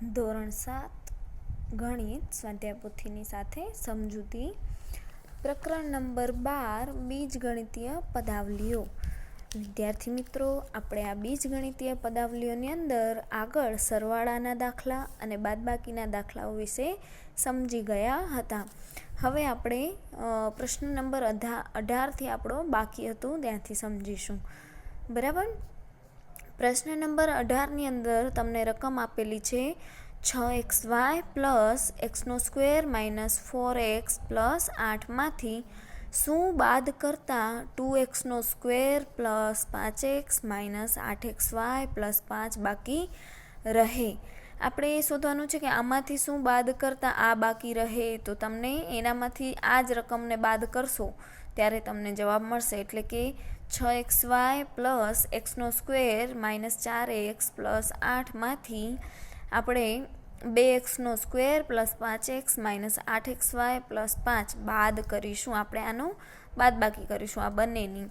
ધોરણ સાત ગણિત સ્વાધ્યાય પોથીની સાથે સમજૂતી. પ્રકરણ નંબર બાર, બીજગણિતીય પદાવલીઓ. વિદ્યાર્થી મિત્રો, આપણે આ બીજગણિતીય પદાવલીઓની અંદર આગળ સરવાળાના દાખલા અને બાદબાકીના દાખલાઓ વિશે સમજી ગયા હતા. હવે આપણે પ્રશ્ન નંબર અઢા અઢારથી આપણો બાકી હતું, ત્યાંથી સમજીશું. બરાબર? પ્રશ્ન નંબર અઢારની અંદર તમને રકમ આપેલી છે છ x Y plus એક્સનો square minus four X plus આઠમાંથી શું બાદ કરતાં ટુ એક્સનો સ્ક્વેર પ્લસ પાંચ એક્સ માઇનસ આઠ એક્સ વાય પ્લસ પાંચ બાકી રહે? આપણે એ શોધવાનું છે કે આમાંથી શું બાદ કરતાં આ બાકી રહે? તો તમને એનામાંથી આ જ રકમને બાદ કરશો. ત્યારે તમને જવાબ મળશે એટલે કે છ એક્સ વાય પ્લસ એક્સનો સ્ક્વેર માઇનસ ચાર એક્સ પ્લસ આઠમાંથી આપણે બે એક્સનો સ્ક્વેર પ્લસ પાંચ એક્સ માઇનસ આઠ એક્સ વાય પ્લસ પાંચ બાદ કરીશું. આપણે આનું બાદબાકી કરીશું આ બંનેની.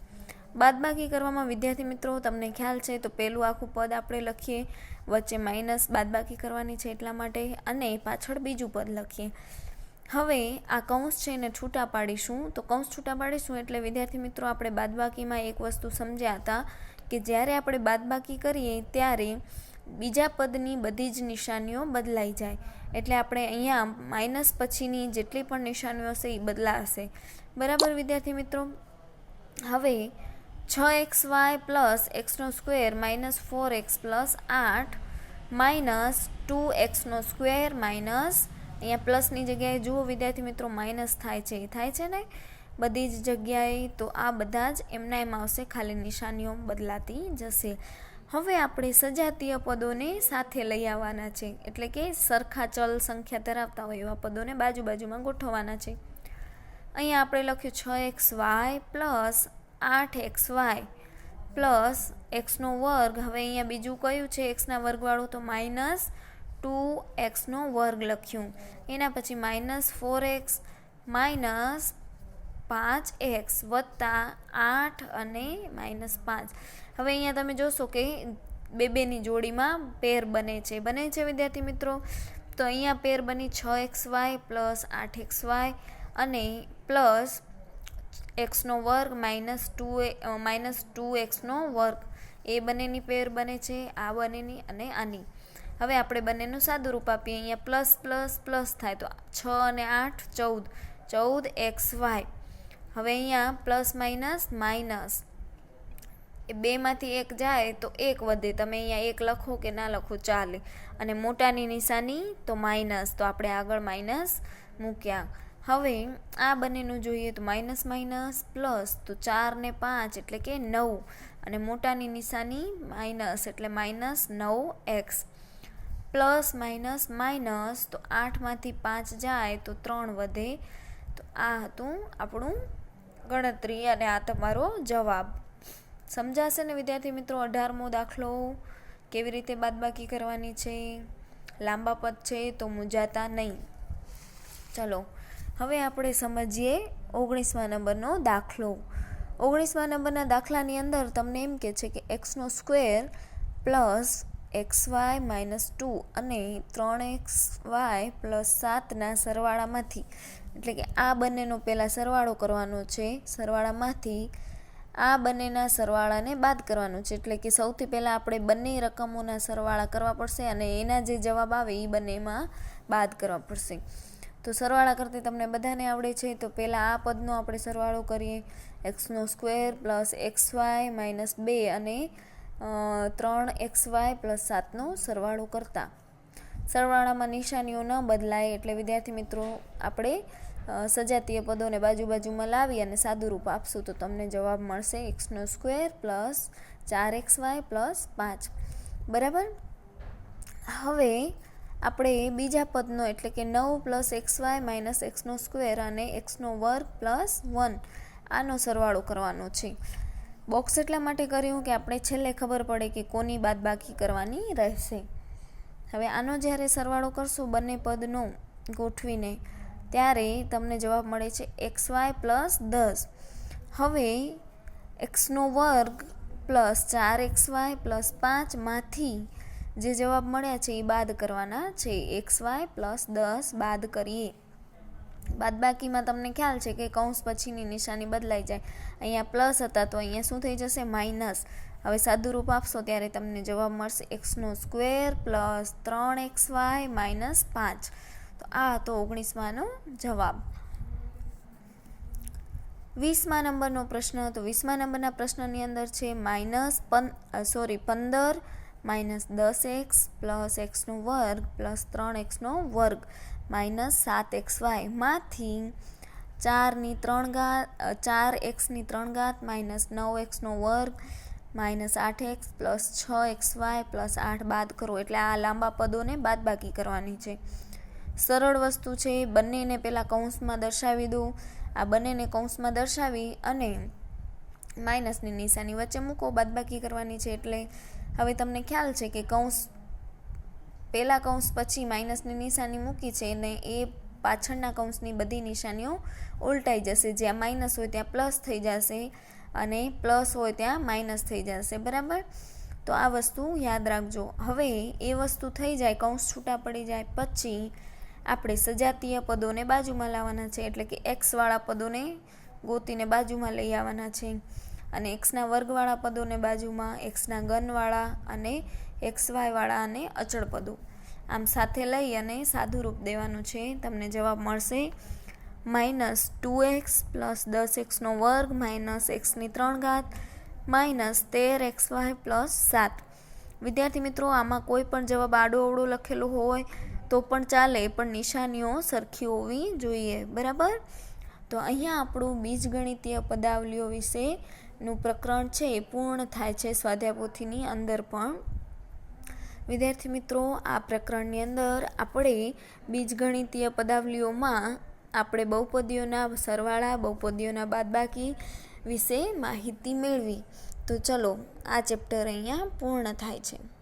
બાદબાકી કરવામાં વિદ્યાર્થી મિત્રો, તમને ખ્યાલ છે તો પહેલું આખું પદ આપણે લખીએ. વચ્ચે માઇનસ બાદબાકી કરવાની છે એટલા માટે અને પાછળ બીજું પદ લખીએ. હવે આ કૌંસ છે એને છૂટા પાડીશું. તો કૌંસ છૂટા પાડીશું એટલે વિદ્યાર્થી મિત્રો આપણે બાદબાકીમાં એક વસ્તુ સમજ્યા હતા કે જ્યારે આપણે બાદબાકી કરીએ ત્યારે બીજા પદની બધી જ નિશાનીઓ બદલાઈ જાય. એટલે આપણે અહીંયા માઇનસ પછીની જેટલી પણ નિશાનીઓ હશે એ બદલાશે. બરાબર વિદ્યાર્થી મિત્રો? હવે છ x Y plus એક્સનો square minus four X plus આઠ માઇનસ ટુ એક્સનો સ્ક્વેર માઇનસ અહીંયા પ્લસની જગ્યાએ જુઓ, વિદ્યાર્થી મિત્રો, માઇનસ થાય છે, એ થાય છે ને? બધી જ જગ્યાએ તો આ બધા જ એમના એમ આવશે, ખાલી નિશાનીઓ બદલાતી જશે. હવે આપણે સજાતીય પદોને સાથે લઈ આવવાના છે. એટલે કે સરખા ચલ સંખ્યા ધરાવતા હોય એવા પદોને બાજુ બાજુમાં ગોઠવવાના છે. અહીંયા આપણે લખ્યું છ એક્સ વાય પ્લસ આઠ એક્સ વાય પ્લસ એક્સનો વર્ગ. હવે અહીંયા બીજું કયું છે? એક્સના વર્ગવાળું તો માઇનસ ટુ એક્સનો વર્ગ લખ્યું. એના પછી માઇનસ ફોર એક્સ, માઇનસ પાંચ એક્સ વત્તા આઠ અને માઇનસ પાંચ. હવે અહીંયા તમે જોશો કે બે બેની જોડીમાં પેર બને છે. બને છે, વિદ્યાર્થી મિત્રો? તો અહીંયા પેર બની છ એક્સ વાય પ્લસ આઠ એક્સ વાય અને પ્લસ એક્સનો વર્ગ માઇનસ ટુ માઇનસ ટુ એક્સનો વર્ગ. એ બંનેની પેર બને છે, આ બંનેની અને આની. હવે આપણે બંનેનું સાદું રૂપ આપીએ. અહીંયા પ્લસ પ્લસ પ્લસ થાય તો છ અને આઠ, ચૌદ. ચૌદ એક્સ વાય. હવે અહીંયા પ્લસ માઇનસ માઇનસ એ બેમાંથી એક જાય તો એક વધે. તમે અહીંયા એક લખો કે ના લખો ચાલે. અને મોટાની નિશાની તો માઇનસ તો આપણે આગળ માઇનસ મૂક્યા. હવે આ બંનેનું જોઈએ તો માઇનસ માઇનસ પ્લસ તો ચાર ને પાંચ એટલે કે નવ. અને મોટાની નિશાની માઇનસ એટલે માઇનસ નવ એક્સ. પ્લસ, માઇનસ માઇનસ, તો આઠમાંથી પાંચ જાય, તો ત્રણ વધે. તો આ હતું આપણું ગણતરી અને આ તમારો જવાબ. સમજાશે ને વિદ્યાર્થી મિત્રો, અઢારમો દાખલો. કેવી રીતે બાદબાકી કરવાની છે? લાંબા પદ છે તો મૂંઝાતા નહીં. ચલો, હવે આપણે સમજીએ ઓગણીસમા નંબરનો દાખલો. ઓગણીસમા નંબરના દાખલાની અંદર તમને એમ કે છે કે એક્સનો square plus X Y minus two અને ત્રણ એક્સ વાય પ્લસ સાતના સરવાળામાંથી, એટલે કે આ બંનેનો પહેલાં સરવાળો કરવાનો છે, સરવાળામાંથી આ બંનેના સરવાળાને બાદ કરવાનો છે. એટલે કે સૌથી પહેલાં આપણે બંને રકમોના સરવાળા કરવા પડશે અને એના જે જવાબ આવે એ બંનેમાં બાદ કરવા પડશે. તો સરવાળા કરતી તમને બધાને આવડે છે, તો પહેલાં આ પદનો આપણે સરવાળો કરીએ. એક્સનો square plus X Y minus બે અને ત્રણ એક્સ વાય પ્લસ સાતનો સરવાળો કરતા. સરવાળામાં નિશાનીઓ ન બદલાય એટલે વિદ્યાર્થી મિત્રો, આપણે સજાતીય પદોને બાજુ બાજુમાં લાવી અને સાદું રૂપ આપશું તો તમને જવાબ મળશે એક્સનો સ્ક્વેર પ્લસ ચાર એક્સ વાય પ્લસ પાંચ. બરાબર? હવે આપણે બીજા પદનો એટલે કે નવ પ્લસ એક્સ વાય માઇનસ એક્સનો સ્ક્વેર અને એક્સનો વર્ગ પ્લસ વન, આનો સરવાળો કરવાનો છે. બોક્સ એટલા માટે કર્યું કે આપણે છેલ્લે ખબર પડે કે કોની બાદ બાકી કરવાની રહેશે. હવે આનો જ્યારે સરવાળો કરશું બંને પદનો ગોઠવીને, ત્યારે તમને જવાબ મળે છે એક્સ વાય પ્લસ દસ. હવે એક્સનો વર્ગ પ્લસ ચાર એક્સ વાય પ્લસ પાંચમાંથી જે જવાબ મળ્યા છે એ બાદ કરવાના છે. એક્સ વાય પ્લસ દસ બાદ કરીએ. બાદબાકીમાં તમને ખ્યાલ છે કે કૌંસ પછીની નિશાની બદલાઈ જાય. અહીંયા પ્લસ હતા તો અહીંયા શું થઈ જશે? માઇનસ. હવે સાદુરૂપ આપશો ત્યારે તમને જવાબ મળશે એક્સનો સ્ક્વેર પ્લસ ત્રણ એક્સ વાય માઇનસ પાંચ. તો આ હતો ઓગણીસમાંનો જવાબ. વીસમા નંબરનો પ્રશ્ન તો વીસમા નંબરના પ્રશ્નની અંદર છે માઇનસ પન સોરી, પંદર માઇનસ દસ એક્સ પ્લસ એક્સનો વર્ગ પ્લસ ત્રણ એક્સનો વર્ગ. માઇનસ સાત એક્સ વાયમાંથી ચારની ત્રણ ઘાત ચાર એક્સની ત્રણ ઘાત માઇનસ નવ એક્સનો વર્ગ માઇનસ આઠ એક્સ પ્લસ છ એક્સ વાય પ્લસ આઠ બાદ કરો. એટલે આ લાંબા પદોને બાદબાકી કરવાની છે. સરળ વસ્તુ છે બંનેને પહેલાં કૌંસમાં દર્શાવી દો. આ બંનેને કૌંસમાં દર્શાવી અને માઇનસની નિશાની વચ્ચે મૂકો, બાદબાકી કરવાની છે. એટલે હવે તમને ખ્યાલ છે કે કૌંસ પહેલાં કૌંસ પછી માઇનસની નિશાની મૂકી છે અને એ પાછળના કૌંસની બધી નિશાનીઓ ઉલટાઈ જશે. જ્યાં માઇનસ હોય ત્યાં પ્લસ થઈ જશે અને પ્લસ હોય ત્યાં માઇનસ થઈ જશે. બરાબર? તો આ વસ્તુ યાદ રાખજો. હવે એ વસ્તુ થઈ જાય, કૌંસ છૂટા પડી જાય પછી આપણે સજાતીય પદોને બાજુમાં લાવવાના છે. એટલે કે એક્સવાળા પદોને ગોતીને બાજુમાં લઈ આવવાના છે. અને એક્સના વર્ગવાળા પદોને બાજુમાં, એક્સના ગનવાળા અને એક્સ વાયવાળા અને અચળ પદો. આમ સાથે લઈ અને સાદુરૂપ દેવાનું છે. તમને જવાબ મળશે, માઇનસ ટુ એક્સ પ્લસ દસ એક્સનો વર્ગ માઇનસ એક્સની ત્રણ ઘાત માઇનસ તેર એક્સ વાય પ્લસ સાત. વિદ્યાર્થી મિત્રો, આમાં કોઈ પણ જવાબ આડો અવડો લખેલો હોય તો પણ ચાલે, પણ નિશાનીઓ સરખી હોવી જોઈએ. બરાબર? તો અહીંયા આપણું બીજગણિતીય પદાવલીઓ વિશેનું પ્રકરણ છે, એ પૂર્ણ થાય છે સ્વાધ્યાપોથીની અંદર પણ. વિદ્યાર્થી મિત્રો, આ પ્રકરણની અંદર આપણે બીજગણિતીય પદાવલીઓમાં આપણે બહુપદીઓના સરવાળા, બહુપદીઓના બાદબાકી વિશે માહિતી મેળવી. તો ચલો, આ ચેપ્ટર અહીંયા પૂર્ણ થાય છે.